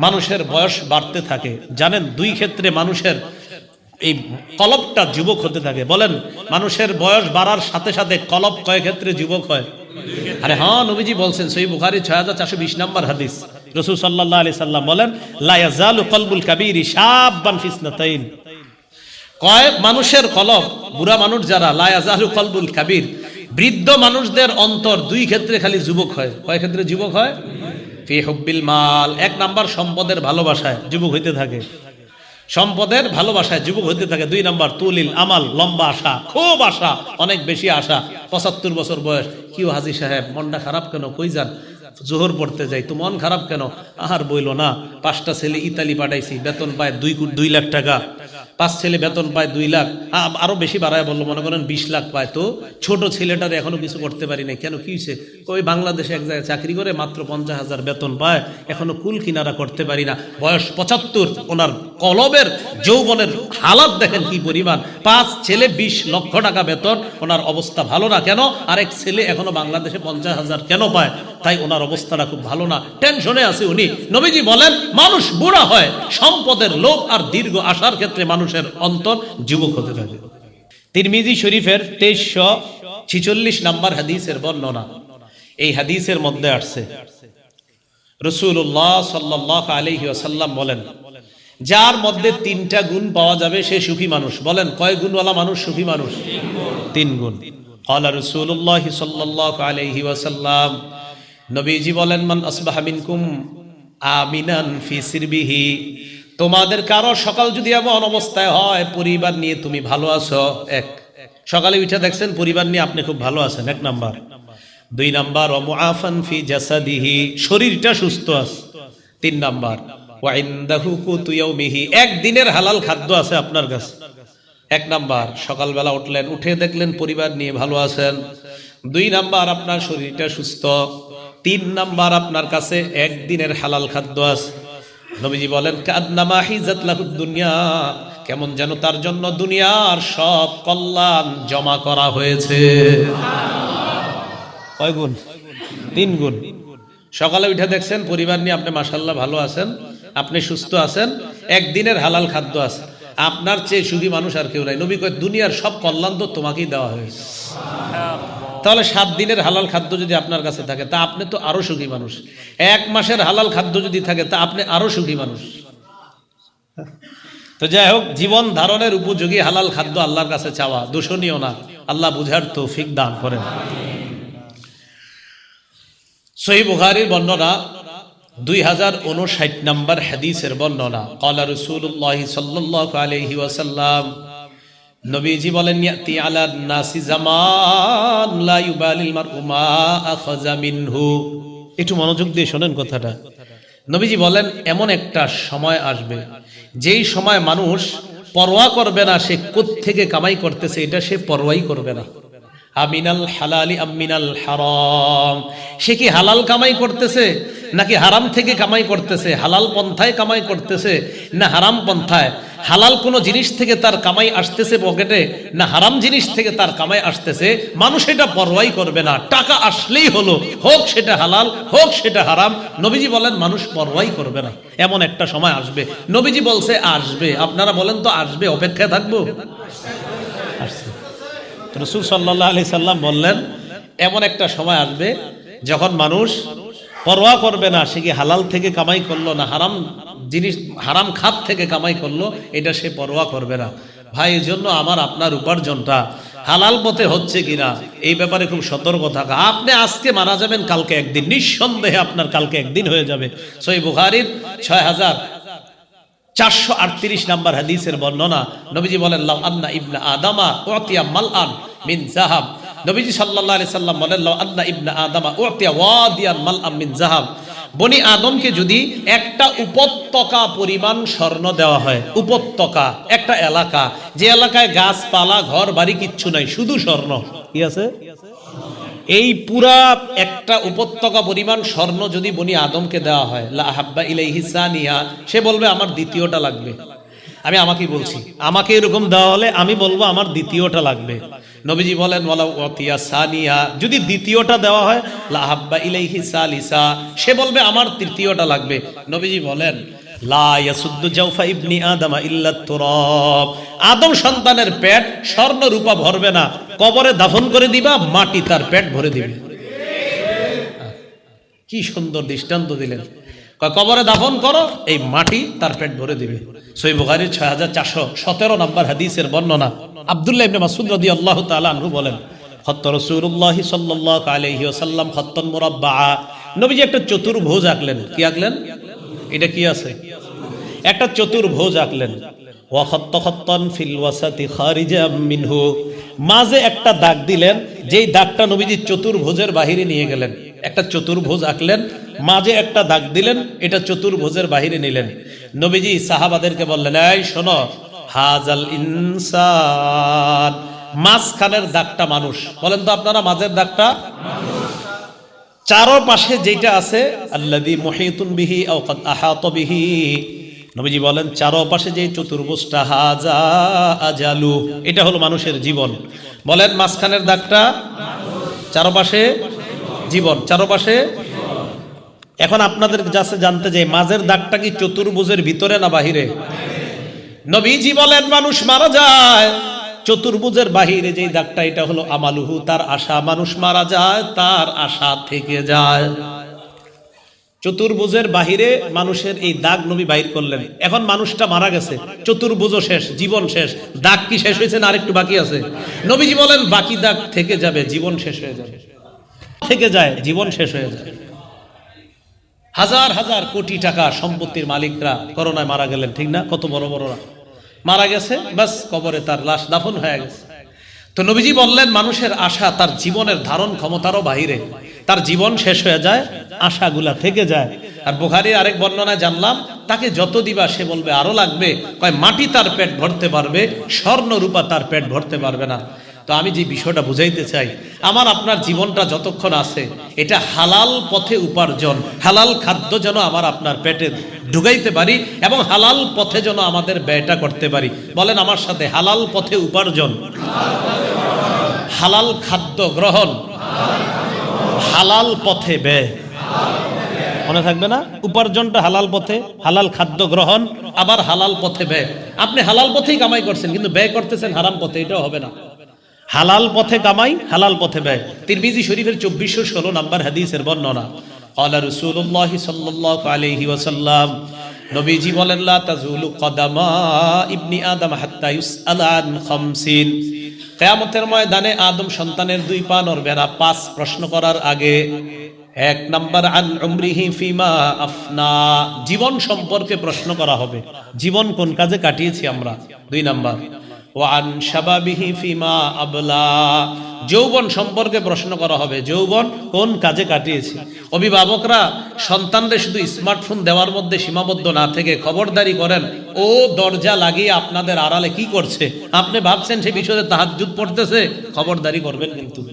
মানুষের বয়স বাড়তে থাকে। জানেন, দুই ক্ষেত্রে মানুষের এই কলবটা যুবক হতে থাকে। বলেন, মানুষের বয়স বাড়ার সাথে সাথে কলব কয় ক্ষেত্রে যুবক হয়? আরে হ্যাঁ নবীজি বলছেন সই বুখারি ছয় হাজার চারশো বিশ নম্বর হাদিস। রসুল সাল্লাহ আলি সাল্লাম বলেন লায়াজালু কলবুল কাবির ফিসনাতাইন। কয়, মানুষের কলব বুড়া মানুষ যারা লায়াজালু কলবুল কাবির। বৃদ্ধ মানুষদের অন্তর দুই ক্ষেত্রে খালি যুবক হয়। কয় ক্ষেত্রে যুবক হয়? ফি হব্বিল মাল। এক নাম্বার সম্পদের ভালোবাসায় যুবক হইতে থাকে। সম্পদের ভালোবাসায় যুবক হইতে থাকে। দুই নাম্বার, তুলিল আমাল, লম্বা আশা, খুব আশা, অনেক বেশি আশা। পঁচাত্তর বছর বয়স। কিউ হাজি সাহেব, মনটা খারাপ কেন? কই যান? জোহর পড়তে যাই তো মন খারাপ কেন? আহার বইল না। পাঁচটা ছেলে ইতালি পাঠাইছি, বেতন পায় দুই দুই লাখ টাকা। পাঁচ ছেলে বেতন পায় দুই লাখ। আরও বেশি বাড়ায় বলল, মনে করেন বিশ লাখ পায়। তো ছোট ছেলেটার এখনও কিছু করতে পারি না কেন, কি হয়েছে? ওই বাংলাদেশে এক জায়গায় চাকরি করে মাত্র পঞ্চাশ হাজার বেতন পায়। এখনও কুল কিনারা করতে পারি না। বয়স পঁচাত্তর, ওনার কলবের যৌবনের হালাত দেখেন কি পরিমাণ। পাঁচ ছেলে বিশ লক্ষ টাকা বেতন, ওনার অবস্থা ভালো না। কেন? আরেক ছেলে এখনও বাংলাদেশে পঞ্চাশ হাজার কেন পায়? তাই ওনার অবস্থাটা খুব ভালো না। টেনশনে আছে উনি। নবীজি বলেন, মানুষ বুড়া হয়, সম্পদের লোভ আর দীর্ঘ আসার ক্ষেত্রে মানুষের অন্তর যুবক হতে থাকে তিরমিজি শরীফের তেইশশো ছিচল্লিশ নাম্বার হাদিসের বর্ণনা এই হাদিসের মধ্যে আসছে রসুল্লাহ সাল্লাহ আলহি আসাল্লাম বলেন যার মধ্যে তিনটা গুণ পাওয়া যাবে সে সুখী মানুষ বলেন কয় গুণওয়ালা মানুষ সুখী মানুষ তিন গুণ قال رسول الله صلى الله عليه وسلم নবীজি বলেন মান আসবাহা মিনকুম আমিনান ফি সিরবিহি তোমাদের কারও সকাল যদি এমন অবস্থায় হয়, পরিবার নিয়ে তুমি ভালো আছো? এক। সকালে উঠে দেখছেন, পরিবার নিয়ে আপনি খুব ভালো আছেন। এক নাম্বার। দুই নাম্বার অমুআফান ফি জাসাদিহি, শরীরটা সুস্থ আছে। তিন নাম্বার, ওয়াইন্দাহু কুতু ইয়াউমিহি একদিনের হালাল খাদ্য আছে আপনার কাছে। এক নাম্বার, সকালবেলা উঠলেন, উঠে দেখলেন পরিবার নিয়ে ভালো আছেন। দুই নাম্বার, আপনার শরীরটা সুস্থ। তিন নাম্বার, আপনার কাছে একদিনের হালাল খাদ্য আছে। নবীজি বলেন কাদনামা হিজাত লাহুদ দুনিয়া। কেমন যেন তার জন্য দুনিয়ার সব কল্যাণ জমা করা হয়েছে। কয় গুণ? তিন গুণ। সকালে উঠে দেখছেন পরিবার নিয়ে আপনি মাসাল্লাহ ভালো আছেন আপনি সুস্থ আছেন একদিনের হালাল খাদ্য আছে। আপনার চেয়ে সুখী মানুষ আর কেউ নাই। নবী কয় দুনিয়ার সব কল্যাণ তো তোমাকেই দেওয়া হয়েছে। তাহলে সাত দিনের হালাল খাদ্য যদি আপনার কাছে থাকে, তা আপনি তো আরও সুখী মানুষ। এক মাসের হালাল খাদ্য যদি থাকে, তা আপনি আরও সুখী মানুষ। তো যাই হোক, জীবন ধারণের উপযোগী হালাল খাদ্য আল্লাহর কাছে চাওয়া, দূষণীয় না। আল্লাহ বুঝার তৌফিক দান করেন। সহি বুখারির বর্ণনা দুই হাজার উনষাট নম্বর হাদিসের বর্ণনা কলা রসুল্লাহ সাল্লাহ আলহি ওয়াসাল্লাম নবীজি বলেন ইয়াতি আলা নাসি জামান লা ইউবালিল মারউ মা আখাযা মিনহু। একটু মনোযোগ দিয়ে শোনেন কথাটা। নবীজি বলেন এমন একটা সময় আসবে যেই সময় মানুষ পরোয়া করবে না সে থেকে কামাই করতেছে এটা সে পরোয়াই করবে না। আমিনাল হালালি আমিনাল হারাম? সে কি হালাল কামাই করতেছে নাকি হারাম থেকে কামাই করতেছে? হালাল পন্থায় কামাই করতেছে না হারাম পন্থায়? হালাল কোনো জিনিস থেকে তার কামাই আসতেছে পকেটে, না হারাম জিনিস থেকে তার কামাই আসতেছে, মানুষ এটা পরোয়াই করবে না। টাকা আসলেই হলো, হোক সেটা হালাল, হোক সেটা হারাম, নবীজি বলেন মানুষ পরোয়াই করবে না। এমন একটা সময় আসবে। নবীজি বলছে, আসবে। আপনারা বলেন তো আসবে, অপেক্ষায় থাকব? রসুল সাল্লাহ আলি সাল্লাম বললেন, এমন একটা সময় আসবে যখন মানুষ পরোয়া করবে না, সে কি হালাল থেকে কামাই করল না হারাম জিনিস হারাম খাত থেকে কামাই করল, এটা সে পরোয়া করবে না। ভাই, এই জন্য আমার আপনার উপার্জনটা হালাল পথে হচ্ছে কিনা, এই ব্যাপারে খুব সতর্ক থাকা। আপনি আজকে মারা যাবেন, কালকে একদিন, নিঃসন্দেহে আপনার কালকে একদিন হয়ে যাবে। সই বুখারির ছয় হাজার চারশো আটত্রিশ নাম্বার হাদিসের বর্ণনা, নবীজি বলেন আন্না ইবনা আদামা ওয়াতিয়া মাল আন মিন জাহাব। নবীজি সাল্লাল্লাহু আলি সাল্লাম বলেন আন্না ইবনা আদামা ওয়াতিয়া ওয়াদিয়ান মাল আন মিন জাহাব। বনি আদমকে যদি একটা উপত্যকা পরিমাণ স্বর্ণ দেওয়া হয়, উপত্যকা, একটা এলাকা, যে এলাকায় গাছপালা, ঘর, বাড়ি কিচ্ছু নাই, শুধু স্বর্ণ। কি আছে? এই পুরা একটা উপত্যকা পরিমাণ স্বর্ণ যদি বনি আদমকে দেওয়া হয়, লা হাব্বা ইলাইহি সানিয়া, সে বলবে, আমার দ্বিতীয়টা লাগবে। আমি আমাকেই বলছি, আমাকে এরকম দেওয়া হলে আমি বলব, আমার দ্বিতীয়টা লাগবে। নবীজি বলেন ওয়ালা ওয়াতিয়া সানিয়া। যদি দ্বিতীয়টা দেওয়া হয় লাহাব্বা ইলাইহি সালিসা। সে বলবে, আমার তৃতীয়টা লাগবে। নবীজি বলেন আদমা সন্তানের পেট ভরবে না। কবরে দাফন করে দিবা, মাটি তার পেট ভরে কি সুন্দর দৃষ্টান্ত দিলেন। কবরে দাফন করো, এই মাটি তার পেট ভরে দিবে। সই বুখারির ছয় হাজার চারশো সতেরো নম্বর হাদিসের বর্ণনা। আবদুল্লাহ ইবনে মাসুদ রাদি আল্লাহ আনহু বলেন, খত্ত রসুল্লাহ সাল্লাহ আলহি ওসাল্লাম খত্তন মুরাব্বা নবীজি একটা চতুর্ভুজ আঁকলেন। কি আঁকলেন? এটা কি আছে? একটা চতুর্ভুজ আঁকলেন। মাঝে একটা দাগ দিলেন, যেই দাগটা নবীজি চতুর্ভুজের বাহিরে নিয়ে গেলেন। একটা চতুর্ভুজ আঁকলেন, মাঝে একটা দাগ দিলেন, এটা চতুর্ভুজের বাহিরে নিলেন। নবীজি সাহাবাদেরকে বললেন, এই শোনো, হাজাল ইনসান। মাঝখানের দাগটা মানুষ। বলেন তো আপনারা মাঝের দাগটা? চারো পাশে যেটা আছে আল্লাদি আহাত নবীজি বলেন চারো পাশে যে চতুর্ভুজটা, হাজা এটা হলো মানুষের জীবন। বলেন, মাঝখানের দাগটা? চারপাশে জীবন। চারপাশে এখন আপনাদের কাছে জানতে যে মাঝের দাগটা কি চতুর্ভুজের ভিতরে না বাহিরে? নবীজি বলেন, মানুষ মারা যায়, চতুর্ভুজের বাহিরে যেই দাগটা, এটা হলো আমালুহু, তার আশা। মানুষ মারা যায়, তার আশা থেকে যায়। চতুর্ভুজের বাহিরে মানুষের এই দাগ নবী বাহির করলেন। এখন মানুষটা মারা গেছে চতুর্ভুজ শেষ, জীবন শেষ। দাগ কি শেষ হয়েছে না আরেকটু বাকি আছে? নবীজি বলেন, বাকি দাগ থেকে যাবে, জীবন শেষ হয়ে যাবে। থেকে যায়, জীবন শেষ হয়ে যায়। হাজার হাজার কোটি টাকা সম্পত্তির মালিকরা করোনায় মারা গেলেন, ঠিক না? কত বড় বড়রা। মারা গেছে বাস কবরে তার লাশ দাফন হয়ে গেছে। তো নবীজি বললেন, মানুষের আশা তার জীবনের ধারণ ক্ষমতারও বাহিরে। তার জীবন শেষ হয়ে যায়, আশাগুলা থেকে যায়। আর বুখারির আরেক বর্ণনায় জানলাম, তাকে যত দিবা সে বলবে, আরও লাগবে। কয়, মাটি তার পেট ভরতে পারবে স্বর্ণ রূপা তার পেট ভরতে পারবে না। তো আমি যে বিষয়টা বুঝাইতে চাই, আমার আপনার জীবনটা যতক্ষণ আছে, এটা হালাল পথে উপার্জন, হালাল খাদ্য যেন আমার আপনার পেটে ঢুকাইতে পারি এবং হালাল পথে যেন আমাদের ব্যয়টা করতে পারি। বলেন আমার সাথে, হালাল পথে উপার্জন, হালাল খাদ্য গ্রহণ, হালাল পথে ব্যয়। মনে থাকবে না? উপার্জনটা হালাল পথে, হালাল খাদ্য গ্রহণ, আবার হালাল পথে ব্যয়। আপনি হালাল পথেই কামাই করছেন, কিন্তু ব্যয় করতেছেন হারাম পথে, এটাও হবে না। হালাল পথে কামাই, হালাল পথে ব্যয়। তিরবিজি শরীফের চব্বিশশো ষোলো নম্বর হাদিসের বর্ণনা। আল্লাহ রসুল্লাহ সাল্লাহ আলহি ওসাল্লাম নবীজি বলেন তাজুলু কদামা ইবনি আদম হাত্তা ইউসআলান খামসিন। কিয়ামতের ময়দানে আদম সন্তানের দুই পা নড়বে না পাঁচ প্রশ্ন করার আগে, এক নাম্বার, আন উমরিহি ফিমা আফনা। জীবন সম্পর্কে প্রশ্ন করা হবে। জীবন কোন কাজে কাটিয়েছি আমরা? দুই নাম্বার ওয়ান শাবাবিহি ফিমা আবলা। যৌবন সম্পর্কে প্রশ্ন করা হবে, যৌবন কোন কাজে কাটিয়েছি? অভিভাবকরা সন্তানদের শুধু স্মার্টফোন দেওয়ার মধ্যে সীমাবদ্ধ না থেকে খবরদারি করেন, ও দরজা লাগিয়ে আপনাদের আড়ালে কি করছে? আপনি ভাবছেন সে বিষয়ে তাহাজুদ পড়তেছে? খবরদারি করবেন কিন্তু।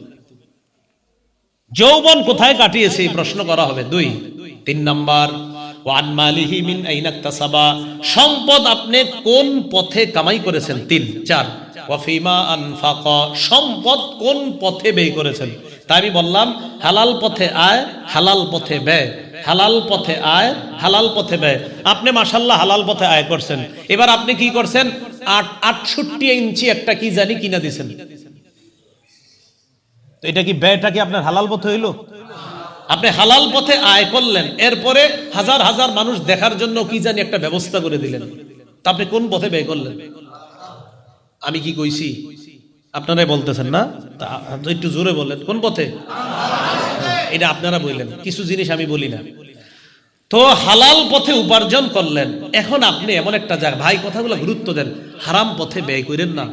যৌবন কোথায় কাটিয়েছে? প্রশ্ন করা হবে। দুই। তিন নাম্বার ওয়ান মালিহি মিন আইনাক্তাসাবা সম্পদ আপনি কোন পথে কামাই করেছেন? তিন, চার। ওয়াফিমা আনফাকা। সম্পদ কোন পথে ব্যয় করেছেন? তাই আমি বললাম, হালাল পথে আয়, হালাল পথে ব্যয়। হালাল পথে আয়, হালাল পথে ব্যয়। আপনি মাসাল্লাহ হালাল পথে আয় করছেন। এবার আপনি কি করছেন? আট, আটষট্টি ইঞ্চি একটা কি জানি কিনা দিছেন। তো এটা কি ব্যয়টা কি আপনার হালাল পথে হইল? আপনি হালাল পথে আয় করলেন, এরপরে হাজার হাজার মানুষ দেখার জন্য কি জানি একটা ব্যবস্থা করে দিলেন। তা আপনি কোন পথে ব্যয় করলেন? আমি কি কইছি? আপনারাই বলতেছেন না? একটু জোরে বললেন কোন পথে? এটা আপনারা বললেন, কিছু জিনিস আমি বলি না। তো হালাল পথে উপার্জন করলেন, এখন আপনি এমন একটা জায়গা ভাই, কথাগুলো গুরুত্ব দেন, হারাম পথে ব্যয় করেন না।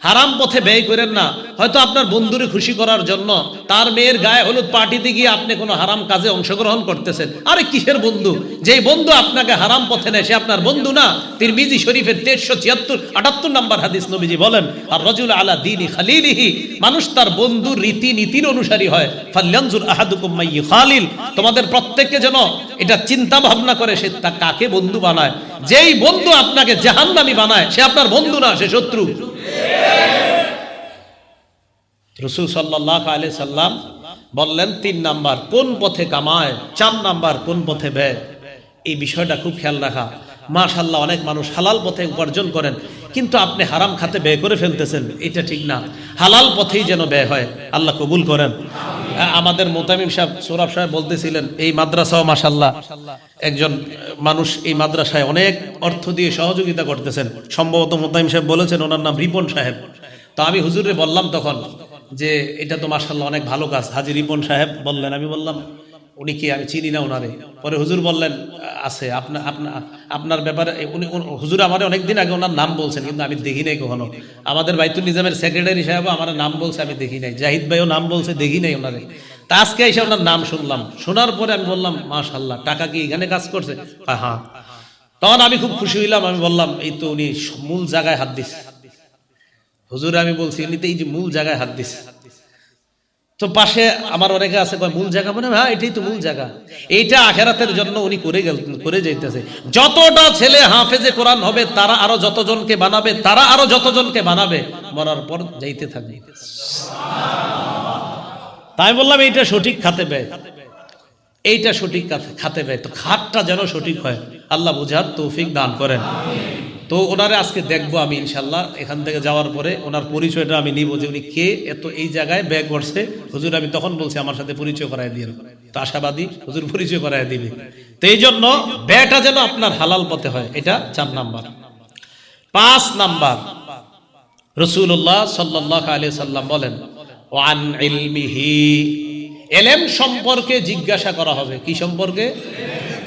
হারাম পথে ব্যয় করেন না। হয়তো আপনার বন্ধুরে খুশি করার জন্য তার মেয়ের গায়ে হলুদ পার্টিতে গিয়ে আপনি কোনো হারাম কাজে অংশগ্রহণ করতেছেন। আরে কিসের বন্ধু? যেই বন্ধু আপনাকে হারাম পথে নেয়, সে আপনার বন্ধু না? তিরমিজি শরীফের তেরশো ছিয়াত্তর, আটাত্তর নাম্বার হাদিস নবীজি বলেন, আর রজুল আলা দিনী খালিলিহি। মানুষ তার বন্ধু রীতি নীতির অনুসারী হয়। ফাল্লানজুর আহাদুকুম মাইয়ি খালিল। তোমাদের প্রত্যেককে যেন এটা চিন্তা ভাবনা করে সে তা কাকে বন্ধু বানায়? যেই বন্ধু আপনাকে জাহান্নামী বানায়, সে আপনার বন্ধু না, সে শত্রু। রসুল সাল্লাহ আলি সাল্লাম বললেন, তিন নাম্বার, কোন পথে কামায়, চার নাম্বার, কোন পথে ব্যয়? এই বিষয়টা খুব খেয়াল রাখা। মাশাল্লাহ অনেক মানুষ হালাল পথে উপার্জন করেন, কিন্তু আপনি হারাম খাতে ব্যয় করে ফেলতেছেন, এটা ঠিক না। হালাল পথেই যেন ব্যয় হয়, আল্লাহ কবুল করেন। আমাদের মোতামিম সাহেব সৌরভ সাহেব বলতেছিলেন, এই মাদ্রাসাও মাশাল্লাহ একজন মানুষ এই মাদ্রাসায় অনেক অর্থ দিয়ে সহযোগিতা করতেছেন। সম্ভবত মোতামিম সাহেব বলেছেন, ওনার নাম রিপন সাহেব। তো আমি হুজুরে বললাম তখন যে এটা তো মাশাল্লাহ অনেক ভালো কাজ। হাজি রিপন সাহেব বললেন, আমি বললাম, উনি কি, আমি চিনি না ওনারে পরে হুজুর বললেন, আছে আপনার আপনার আপনার ব্যাপারে, উনি হুজুর আমার অনেকদিন আগে ওনার নাম বলছেন, কিন্তু আমি দেখি নাই কখনো। আমাদের বাইতুল নিজামের সেক্রেটারি সাহেব আমার নাম বলছে, আমি দেখি নাই। জাহিদ ভাইও নাম বলছে, দেখি নাই ওনারে তা আজকে এসে ওনার নাম শুনলাম। শোনার পরে আমি বললাম মাশাল্লাহ টাকা কি এখানে কাজ করছে? হ্যাঁ। তখন আমি খুব খুশি হইলাম, আমি বললাম, এই তো উনি মূল জায়গায় হাত দিস হুজুর আমি বলছি উনি তো এই যে মূল জায়গায় হাত দিস তো পাশে আমার অনেকে আছে মূল জায়গা? মানে হ্যাঁ এটাই তো মূল জায়গা। এইটা আখেরাতের জন্য উনি করে গেল, করে যাইতেছে। যতটা ছেলে হাফেজে কোরআন হবে, তারা আরও যতজনকে বানাবে, তারা আরও যতজনকে বানাবে, মরার পর যাইতে থাকবে। তাই বললাম, এইটা সঠিক খাতে ব্যয়। এইটা সঠিক খাতে ব্যয়। তো খাতটা যেন সঠিক হয়, আল্লাহ বুঝার তৌফিক দান করেন। তো ওনারে আজকে দেখব আমি, ইনশাল্লাহ। এখান থেকে যাওয়ার পরে ওনার পরিচয়টা আমি নিব যে উনি কে, এত এই জায়গায় ব্যাগ করছে। হুজুর, আমি তখন বলছি, আমার সাথে পরিচয় করাই দিয়ে তো আশাবাদী, হুজুর পরিচয় করাই দিবে। তো এই জন্য ব্যয়টা যেন আপনার হালাল পথে হয়, এটা চার নাম্বার। পাঁচ নাম্বার রসুল্লাহ সাল্লাহ আলী সাল্লাম বলেন, ওয়ান ইলমিহি। এলেম সম্পর্কে জিজ্ঞাসা করা হবে। কি সম্পর্কে?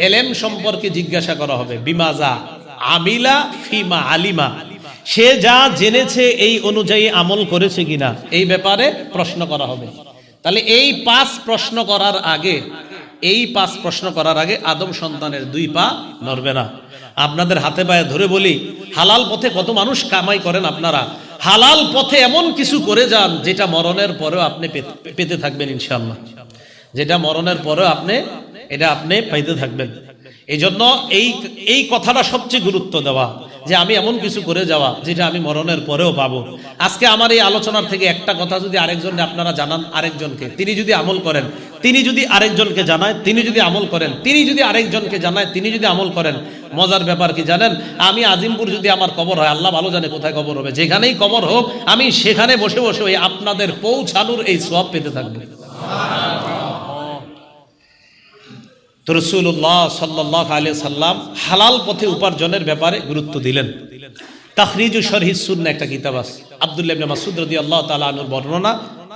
এলেম সম্পর্কে জিজ্ঞাসা করা হবে। বিমাজা। আমিলা ফিমা আলিমা। সে যা জেনেছে এই অনুযায়ী আমল করেছে কিনা, এই ব্যাপারে প্রশ্ন করা হবে। তাহলে এই পাঁচ প্রশ্ন করার আগে, এই পাঁচ প্রশ্ন করার আগে আদম সন্তানের দুই পা নড়বে না। আপনাদের হাতে পায়ে ধরে বলি, হালাল পথে কত মানুষ কামাই করেন আপনারা? হালাল পথে এমন কিছু করে যান যেটা মরণের পরেও আপনি পেতে- থাকবেন ইনশাল্লাহ যেটা মরণের পরেও আপনি, এটা আপনি পাইতে থাকবেন। এই জন্য এই এই কথাটা সবচেয়ে গুরুত্ব দেওয়া, যে আমি এমন কিছু করে যাওয়া, যেটা আমি মরণের পরেও পাবো। আজকে আমার এই আলোচনার থেকে একটা কথা যদি আরেকজনকে আপনারা জানান, আরেকজনকে, তিনি যদি আমল করেন, তিনি যদি আরেকজনকে জানায়, তিনি যদি আমল করেন, তিনি যদি আরেকজনকে জানায়, তিনি যদি আমল করেন, মজার ব্যাপার কি জানেন? আমি আজিমপুর যদি আমার কবর হয়, আল্লাহ ভালো জানে কোথায় কবর হবে। যেখানেই কবর হোক, আমি সেখানে বসে বসে ওই আপনাদের পৌঁছানোর এই সব পেতে থাকব। রসুল্লাহ সাল্লাহ আলিয়া সাল্লাম হালাল পথে উপার্জনের ব্যাপারে গুরুত্ব দিলেন। তাহরিজু শরহিদ একটা কিতাব আছে। আব্দুল্লাহ মাসুদ রদি আল্লাহ আনুর বর্ণনা,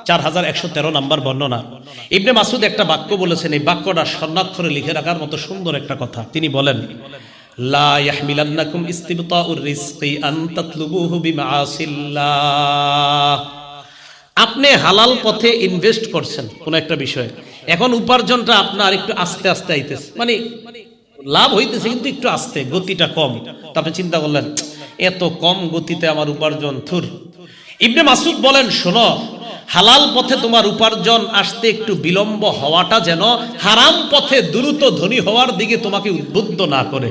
চার হাজার একশো তেরো নাম্বার বর্ণনা। ইবনে মাসুদ একটা বাক্য বলেছেন, এই বাক্যটা স্বর্ণাক্ষরে লিখে রাখার মতো সুন্দর একটা কথা। তিনি বলেন আপনি হালাল পথে ইনভেস্ট করছেন, কোন একটা বিষয়ে। এখন উপার্জনটা আপনার একটু আস্তে আস্তে আইতেছে। মানে লাভ হইতেছে, কিন্তু একটু আস্তে, গতিটা কম। তারপরে চিন্তা করলেন, এত কম গতিতে আমার উপার্জন, থুর। ইবনে মাসুদ বলেন, শোনো, হালাল পথে তোমার উপার্জন আসতে একটু বিলম্ব হওয়াটা যেন হারাম পথে দ্রুত ধনী হওয়ার দিকে তোমাকে উদ্বুদ্ধ না করে।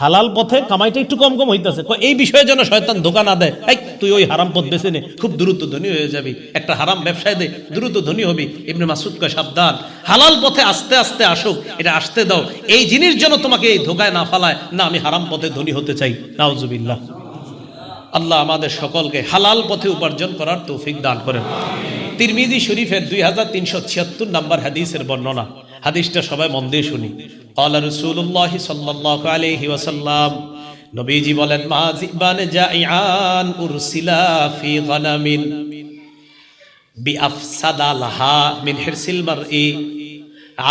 হালাল পথে কামাইটা একটু কম কম হইতেছে। এই বিষয়ে যেন শয়তান ধোকা না দেয়। এই, তুই ওই হারাম পথ বেছে নে, খুব দ্রুত ধনী হয়ে যাবি। একটা হারাম ব্যবসায় দে, দ্রুত ধনী হবি। ইবনে মাসুদ কয়, সাবধান। হালাল পথে আস্তে আস্তে আসুক, এটা আসতে দাও। এই জিনিস যেন তোমাকে এই ধোকায় না ফালায়, না, আমি হারাম পথে ধনী হতে চাই। নাউজুবিল্লাহ। আল্লাহ আমাদের সকলকে হালাল পথে উপার্জন করার তৌফিক দান করেন। তিরমিজি শরীফের দুই হাজার তিনশো ছিয়াত্তর নাম্বার হাদিসের বর্ণনা। হাদিসটা সবাই মন দিয়ে শুনি। আল্লাহ রসুল্লাহ সাল্লাহ আলহি ওয়াসাল্লাম, নবীজি বলেন, মা জিবান জাইআন উরসিলা ফি গানামিন বিআফসাদা লাহা মিন হিরসিল মারই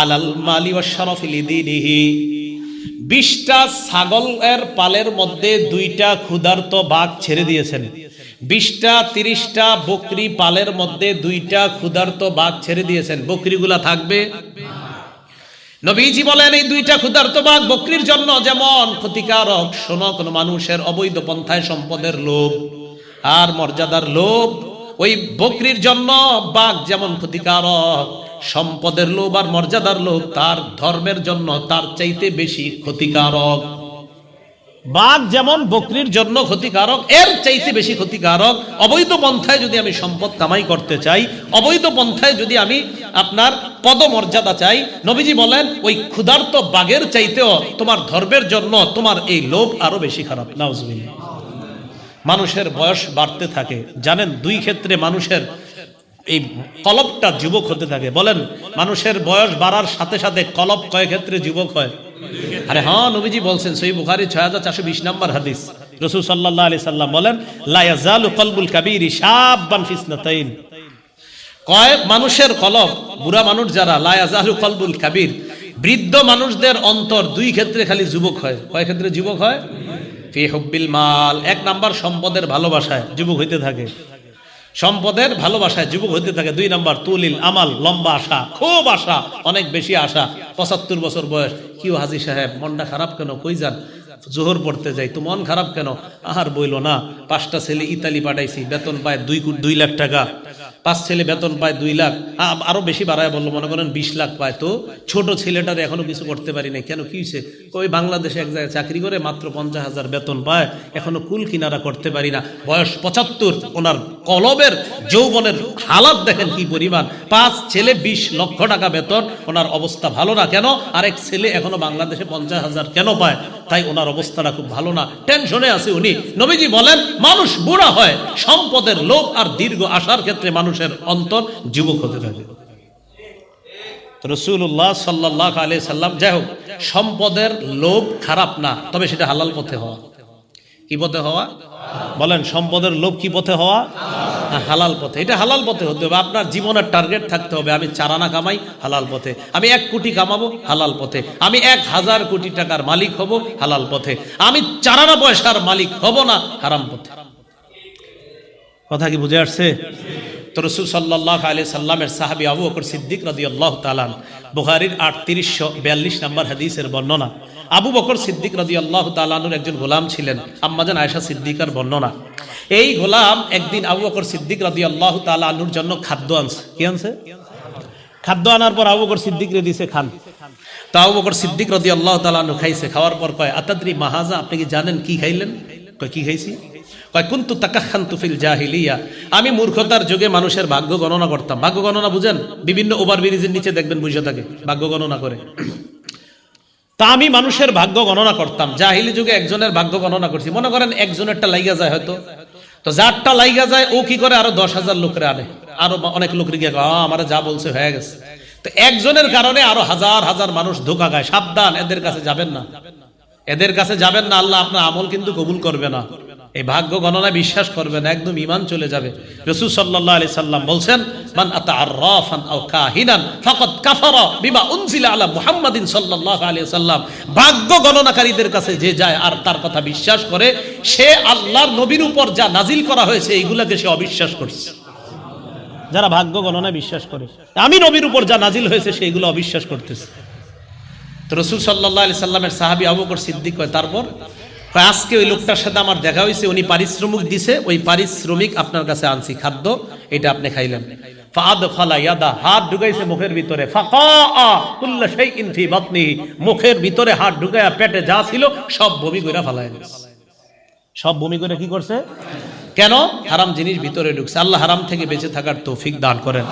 আলাল মালি ওয়াশ শারাফি লিদিনিহি বিশটা ছাগলের পালের মধ্যে দুইটা ক্ষুধার্ত বাঘ ছেড়ে দিয়েছেন। বিশটা, তিরিশটা বকরি পালের মধ্যে দুইটা ক্ষুধার্ত বাঘ ছেড়ে দিয়েছেন। বকরিগুলা থাকবে? নবীজি বলেন, এই দুইটা ক্ষুধার্ত বাঘ বকরির জন্য যেমন ক্ষতিকারক, শোনো, কোনো মানুষের অবৈধ পন্থায় সম্পদের লোভ আর মর্যাদার লোভ। ওই বকরির জন্য বাঘ যেমন ক্ষতিকারক, সম্পদের লোভ আর মর্যাদার লোভ, তার ধর্মের জন্য তার চাইতে বেশি ক্ষতিকারক। বাঘ যেমন বকরির জন্য ক্ষতিকারক, এর চাইতে বেশি ক্ষতিকারক। অবৈধ পন্থায় যদি আমি সম্পদ কামাই করতে চাই, অবৈধ পন্থায় যদি আমি আপনার পদমর্যাদা চাই। নবীজি বলেন, ওই ক্ষুধার্ত বাঘের চাইতেও তোমার ধর্মের জন্য তোমার এই লোভ আরও বেশি খারাপ। মানুষের বয়স বাড়তে থাকে। জানেন, দুই ক্ষেত্রে মানুষের এই কলবটা যুবক হতে থাকে। বলেন, মানুষের বয়স বাড়ার সাথে সাথে কলব কয় ক্ষেত্রে যুবক হয়। আরে হ্যাঁ নবীজি বলছেন, সই বুখারি ছয় হাজার চারশো বিশ নম্বর হাদিস। রসুল সাল্লাহ আলি সাল্লাম বলেন লায়াজালু কলবুল কাবিরি সাব্বান কয়? মানুষের কলব। বুড়া মানুষ যারা লায়াজালু কলবুল কাবির। বৃদ্ধ মানুষদের অন্তর দুই ক্ষেত্রে খালি যুবক হয়। কয় ক্ষেত্রে যুবক হয়? মাল। এক নাম্বার সম্পদের ভালোবাসায় যুবক হইতে থাকে। সম্পদের ভালোবাসায় যুবক হইতে থাকে। দুই নাম্বার তুলিল আমাল, লম্বা আশা, খুব আশা, অনেক বেশি আশা। পঁচাত্তর বছর বয়স। কিউ হাজি সাহেব, মনটা খারাপ কেন? কই যান? জোহর পড়তে যাই। তো মন খারাপ কেন? আহার বইল না। পাঁচটা ছেলে ইতালি পাঠাইছি। বেতন পায় দুই দুই লাখ টাকা। পাঁচ ছেলে বেতন পায় দুই লাখ। আরও বেশি বাড়ায় বলল, মনে করেন বিশ লাখ পায়। তো ছোট ছেলেটার এখনও কিছু করতে পারি না কেন, কি হয়েছে? ওই বাংলাদেশে এক জায়গায় চাকরি করে মাত্র পঞ্চাশ হাজার বেতন পায়। এখনও কুল কিনারা করতে পারি না। বয়স পঁচাত্তর, ওনার কলবের, যৌবনের হালাত দেখেন কি পরিমাণ। পাঁচ ছেলে বিশ লক্ষ টাকা বেতন, ওনার অবস্থা ভালো না কেন? আরেক ছেলে এখনও বাংলাদেশে পঞ্চাশ হাজার কেন পায়? তাই ওনার অবস্থাটা খুব ভালো না। টেনশনে আছে উনি। নবীজি বলেন, মানুষ বুড়া হয়, সম্পদের লোভ আর দীর্ঘ আসার ক্ষেত্রে মানুষের অন্তর যুবক হতে থাকে। রসুল্লাহ সাল্লাহ আলি সাল্লাম, যাই হোক, সম্পদের লোভ খারাপ না, তবে সেটা হালাল পথে হওয়া। কি পথে হওয়া? বলেন, সম্পদের লোভ কি পথে হওয়া? হালাল পথে। এটা হালাল পথে হতে হবে। আপনার জীবনের টার্গেট থাকতে হবে, আমি চারানা কামাই, হালাল পথে। আমি এক কোটি কামাবো, হালাল পথে। আমি এক হাজার কোটি টাকার মালিক হব, হালাল পথে। আমি চারানা পয়সার মালিক হব না, হারাম পথে। কথা কি বুঝে আসছে? তো রসুল সাল্লাহ আলি সাল্লামের সাহাবি আবু বকর সিদ্দিক রাদি আল্লাহ তালান বুহারির আটত্রিশশো বিয়াল্লিশ নম্বর হাদিসের বর্ণনা। আবু বকর সিদ্দিক রাদি আল্লাহ তালানুর একজন গোলাম ছিলেন আম্মাজান আয়সা সিদ্দিকার বর্ণনা। এই গোলাম একদিন আবু বকর সিদ্দিক রাদি আল্লাহ তালানুর জন্য খাদ্য আনছে। কি আনছে? খাদ্য আনার পর আবু বকর সিদ্দিক রে দিছে খান। তা আবু বকর সিদ্দিক রাদি আল্লাহ তালানু খাইছে, খাওয়ার পর কয়, আতাদ্রি মাহাজা, আপনি কি জানেন কি খাইলেন? কয়, কি খাইছি? কয়, কুন্তু তাকাখান্তু ফিল জাহিলিয়া? আমি মূর্খতার যুগে মানুষের ভাগ্য গণনা করতাম। ভাগ্য গণনা বুঝেন? বিভিন্ন ওভার ব্রিজের নিচে দেখবেন বুঝে থাকে, ভাগ্য গণনা করে। তা আমি মানুষের ভাগ্য গণনা করতাম। জাহিলি যুগে একজনের ভাগ্য গণনা করছি। মনে করেন একজনেরটা লাইগা যায় হয়তো। তো যারটা লাইগা যায়, ও কি করে? আরও দশ হাজার লোকরে আনে। আরও অনেক লোক রিগে আমার যা বলছে হয়ে গেছে। তো একজনের কারণে আরও হাজার হাজার মানুষ ধোকা খায়। সাবধান, এদের কাছে যাবেন না। এদের কাছে যাবেন না, আল্লাহ আপনার আমল কিন্তু কবুল করবে না। এই ভাগ্য গণনা বিশ্বাস করবে না, একদম ইমান চলে যাবে। রসুল সাল্লাহ আলি সাল্লাম বলছেন, মান আতা আও কাহিনান উনজিলা আলা মুহাম্মাদিন সাল্লাম। ভাগ্য গণনাকারীদের কাছে যে যায় আর তার কথা বিশ্বাস করে, সে আল্লাহর নবীর উপর যা নাজিল করা হয়েছে, এইগুলাকে সে অবিশ্বাস করছে। যারা ভাগ্য গণনা বিশ্বাস করে, আমি নবীর উপর যা নাজিল হয়েছে, সেইগুলো অবিশ্বাস করতেছে। তো রসুল সাল্লাহ আলি সাল্লামের সাহাবি আবু সিদ্দিক হয়, তারপর আজকে ওই লোকটার সাথে আমার দেখা হয়েছে, উনি পারিশ্রমিক দিছে, ওই পারিশ্রমিক আপনার কাছে আনছি, খাদ্য, এটা আপনি খাইলেন। হাত ঢুকাইছে মুখের ভিতরে মুখের ভিতরে হাত ঢুকায়া পেটে যা ছিল, সব বমি সব বমি কি করছে? কেন? জিনিস ভিতরে ঢুকছে। আল্লাহ থেকে বেঁচে থাকার তৌফিক দান করেন।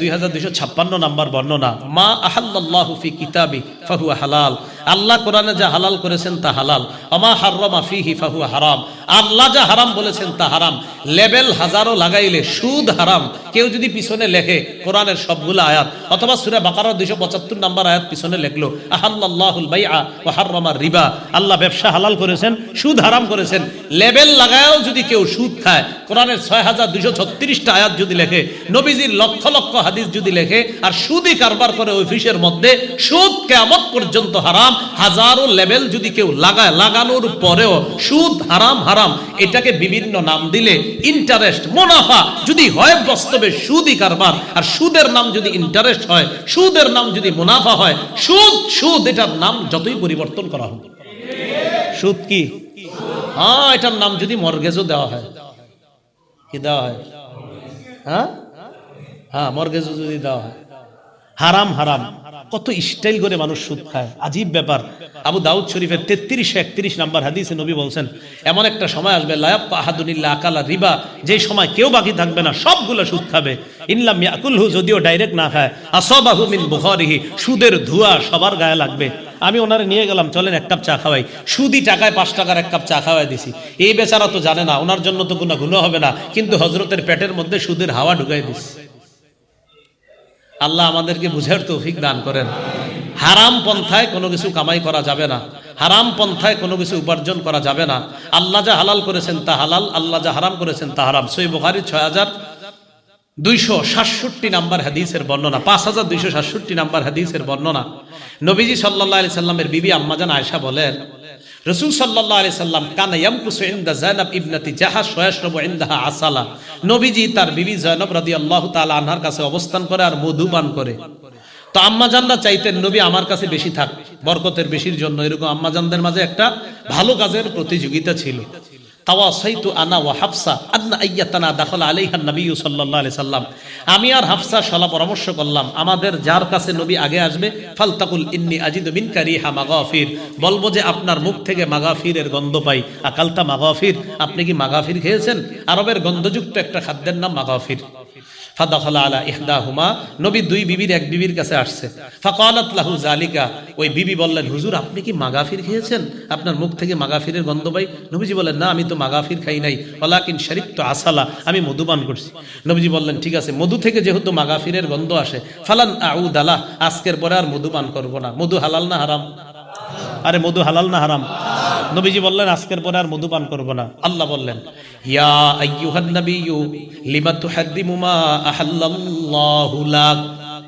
দুই হাজার দুইশো ছাপ্পান্ন নাম্বার বর্ণনা, মা আহাল্লাহু ফি কিতাবি ফাহুয়া হালাল। আল্লাহ কোরআনে যা হালাল করেছেন তা হালাল। অমা হাররমা ফিহি ফাহুয়া হারাম। আল্লাহ যা হারাম বলেছেন তা হারাম। লেবেল হাজারো লাগাইলে সুদ হারাম। কেউ যদি পিছনে লেখে কোরআনের সবগুলো আয়াত, অথবা সুরা বাকারার দুইশো পঁচাত্তর নাম্বার আয়াত পিছনে লেখলো আহাল্লাহুল বাইআ ওয়া হাররামা রিবা। আল্লাহ ব্যবসা হালাল করেছেন, সুদ হারাম করেছেন। লেবেল লাগায়ও যদি কেউ সুদ খায়, কোরআনের ছয় হাজার দুইশো ছত্রিশটা আয়াত যদি লেখে, নবীজির লক্ষ লক্ষ হাদিস যদি লেখে, আর সুদই কারবার করে অফিসের মধ্যে, সুদ কেমত পর্যন্ত হারাম। হাজারো লেভেল যদি কেউ লাগায় লাগানোর পরেও সুদ হারাম হারাম, এটাকে বিভিন্ন নাম দিলে ইন্টারেস্ট মুনাফা। যদি হয় বাস্তবে সুদই কারবার, আর সুদের নাম যদি ইন্টারেস্ট হয়, সুদের নাম যদি মুনাফা হয়, সুদ সুদ, এটার নাম যতই পরিবর্তন করা হোক। সুদ কি? হ্যাঁ এটার নাম যদি মর্গেজও দেওয়া হয়। কি দেওয়া হয়? হ্যাঁ? হ্যাঁ মর্গেজও যদি দেওয়া হয়। হারাম হারাম। কত স্টাইল করে মানুষ সুদ খায়। আজীব ব্যাপার। আবু দাউদ শরীফের তেত্রিশ, একত্রিশ নাম্বার হাদিসে নবী বলছেন, এমন একটা সময় আসবে লায়াব আহাদুনিল্লা আকালা রিবা যে সময় কেউ বাকি থাকবে না, সবগুলো সুদ খাবে। ইনলাম ইয়াকুলহু যদিও ডাইরেক্ট না খায়। আসবাহু মিন বুখারিহি সুদের ধোঁয়া সবার গায়ে লাগবে। আমি ওনারে নিয়ে গেলাম, চলেন এক কাপ চা খাওয়াই। সুদি টাকায় পাঁচ টাকার এক কাপ চা খাওয়াই দিছি। এই বেচারা তো জানে না, ওনার জন্য তো কোনো গুণ হবে না। কিন্তু হজরতের পেটের মধ্যে সুদের হাওয়া ঢুকাই দিচ্ছে আল্লাহ আমাদেরকে বুঝার তৌফিক দান করেন। হারাম পন্থায় কোনো কিছু কামাই করা যাবে না। হারাম পন্থায় কোনো কিছু উপার্জন করা যাবে না। আল্লাহ যা হালাল করেছেন তা হালাল, আল্লাহ যা হারাম করেছেন তা হারাম। সই বুখারি ছয় হাজার দুইশো সাতষট্টি নাম্বার হাদিসের বর্ণনা। পাঁচ হাজার দুইশো সাতষট্টি নাম্বার হাদিসের বর্ণনা। নবীজি সাল্লাহ আলি সাল্লামের বিবি আম্মাজান আয়সা বলেন রসুল সাল্লাহ আলি সাল্লাম, কানা ইয়ামকুসু ইন্দা জয়নব ইবনাতি জাহা সয়াশরবু ইন্দাহা আসালা। নবীজি তার বিবি জয়নব আল্লাহ তালা আনহার কাছে অবস্থান করে আর মধুপান করে। তো আম্মাজানরা চাইতেন, নবী আমার কাছে বেশি থাক, বরকতের বেশির জন্য। এরকম আম্মাজানদের মাঝে একটা ভালো কাজের প্রতিযোগিতা ছিল। তাওয়াসাইতু আনা ওয়া হাফসা আন্না আইয়াতানা দাখলা আলাইহা নবী সাল্লাল্লাহু আলাইহি সাল্লাম। আমি আর হাফসা সলা পরামর্শ করলাম, আমাদের যার কাছে নবী আগে আসবে, ফালতাকুল ইন্নি আজিদু মিন কারিহা মাগাফির। বলব যে আপনার মুখ থেকে মাগাফিরের গন্ধ পাই। আকালতা মাগাফির, আপনি কি মাগাফির খেয়েছেন? আরবের গন্ধযুক্ত একটা খাদ্যের নাম মাগাফির। আলা ইহদাহুমা। নবী দুই বিবির এক বিবির কাছে আসছে। লাহু জালিকা ওই বিবি বললেন, হুজুর, আপনি কি মাগাফির খেয়েছেন? আপনার মুখ থেকে মাগাফিরের গন্ধ পাই? নবীজি বললেন, না, আমি তো মাগাফির খাই নাই। ওলাকিন শরীফ তো আসালা। আমি মধুপান করছি। নবীজি বললেন, ঠিক আছে, মধু থেকে যেহেতু মাগাফিরের গন্ধ আসে, ফালান আউদ আলা আজকের পরে আর মধুপান করব না। মধু হালাল না হারাম? আরে মধু হালাল না হারাম? নবীজি বললেন, আজকের পরে আর মধু পান করব না। আল্লাহ বললেন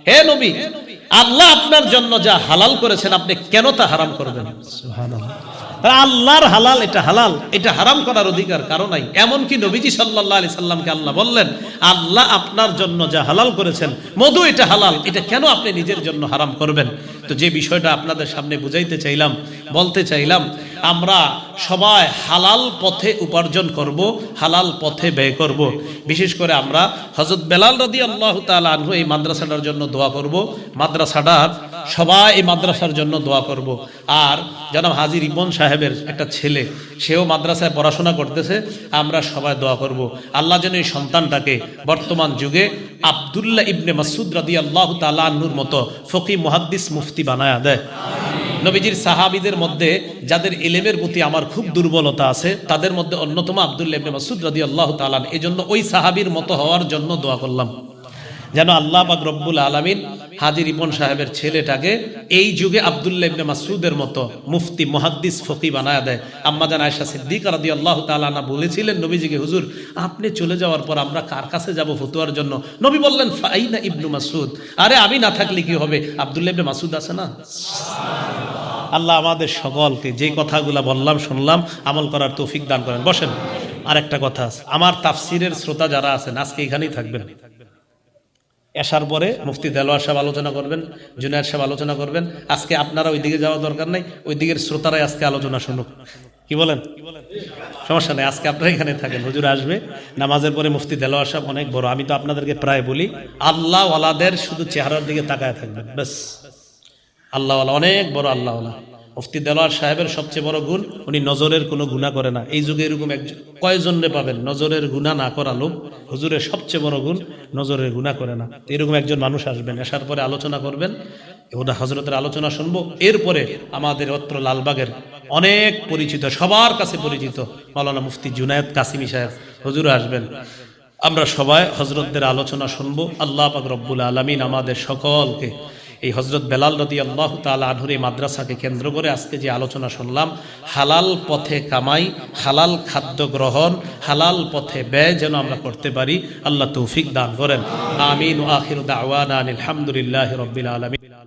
হে নবী, আল্লাহ আপনার জন্য যা হালাল করেছেন, আপনি কেন তা হারাম করবেন? আল্লাহর হালাল, এটা হালাল, এটা হারাম করার অধিকার কারও নাই। এমনকি নবীজি সাল্লাল্লাহু আলাইহি সাল্লামকে আল্লাহ বললেন, আল্লাহ আপনার জন্য যা হালাল করেছেন, মধু এটা হালাল, এটা কেন আপনি নিজের জন্য হারাম করবেন? তো যে বিষয়টা আপনাদের সামনে বুঝাইতে চাইলাম, বলতে চাইলাম আমরা সবাই হালাল পথে উপার্জন করব, হালাল পথে ব্যয় করব। বিশেষ করে আমরা হজরত বেলাল রদি আল্লাহ আনহু এই মাদ্রাসাটার জন্য দোয়া করব। মাদ্রাসাটার সবাই এই মাদ্রাসার জন্য দোয়া করব। আর জনাব হাজির ইমন সাহেবের একটা ছেলে, সেও মাদ্রাসায় পড়াশোনা করতেছে, আমরা সবাই দোয়া করব। আল্লাহ যেন এই সন্তানটাকে বর্তমান যুগে আবদুল্লাহ ইবনে মাসুদ রাদি আল্লাহ তালাহুর মতো ফকি মুহাদ্দিস মুফতি বানায়া দেয়। নবীজির সাহাবিদের মধ্যে যাদের ইলেমের প্রতি আমার খুব দুর্বলতা আছে, তাদের মধ্যে অন্যতম আবদুল্লাহ রাজি আল্লাহ তালান এই জন্য ওই সাহাবির মতো হওয়ার জন্য দোয়া করলাম। যেন আল্লাহ পাক রব্বুল আলমিন হাজির ইপন সাহেবের ছেলেটাকে এই যুগে আবদুল্লাহ ইবনে মাসুদের মতো মুফতি মুহাদ্দিস ফকি বানায় দেয়। আম্মাজান আয়সা সিদ্দিক রাদি আল্লাহ তালানা বলেছিলেন নবীজিকে হুজুর আপনি চলে যাওয়ার পর আমরা কার কাছে যাব ফতুয়ার জন্য? নবী বললেন ফাইনা ইবনু মাসুদ আরে আমি না থাকলে কি হবে? আবদুল্লাহ ইবনে মাসুদ আছে না? আল্লাহ আমাদের সকলকে যে কথাগুলো বললাম শুনলাম আমল করার তৌফিক দান করেন। বসেন আর একটা কথা আছে। আমার তাফসিরের শ্রোতা যারা আছেন আজকে এখানেই থাকবেন। এসার পরে মুফতি দেলোয়ার সাহেব আলোচনা করবেন জুনিয়র সাহেব আলোচনা করবেন। আজকে আপনারা ওই দিকে যাওয়া দরকার নাই ওই দিকের শ্রোতারাই আজকে আলোচনা শুনুক। কি বলেন? সমস্যা নেই, আজকে আপনারা এখানে থাকেন, হুজুর আসবে। নামাজের পরে মুফতি দেলোয়ার সাহেব অনেক বড়, আমি তো আপনাদেরকে প্রায় বলি, আল্লাহওয়ালাদের শুধু চেহারার দিকে তাকায় থাকবেন, ব্যাস। আল্লাহওয়ালা, অনেক বড় আল্লাহওয়ালা। মুফতি দেলোয়ার সাহেবের সবচেয়ে বড় গুণ, উনি নজরের কোনো গুণা করে না। এই যুগে এরকম একজন কয়জনে পাবেন? নজরের গুণা না করা লোক, হুজুরের সবচেয়ে বড় গুণ, নজরের গুণা করে না। এরকম একজন মানুষ আসবেন, আসার পরে আলোচনা করবেন, ওটা হজরতের আলোচনা শুনব। এরপরে আমাদের অত্র লালবাগের অনেক পরিচিত, সবার কাছে পরিচিত মাওলানা মুফতি জুনায়দ কাসিমি সাহেব, হুজুর আসবেন। আমরা সবাই হজরতদের আলোচনা শুনব। আল্লাহ পাক রব্বুল আলমিন আমাদের সকলকে এই হজরত বেলাল রদি আল্লাহ তালা আনহুর এই মাদ্রাসাকে কেন্দ্র করে আজকে যে আলোচনা শুনলাম, হালাল পথে কামাই, হালাল খাদ্য গ্রহণ, হালাল পথে ব্যয় যেন আমরা করতে পারি, আল্লাহ তৌফিক দান করেন। আমিন আখির দাওয়ান আলহামদুলিল্লাহ রবিল আলমিন।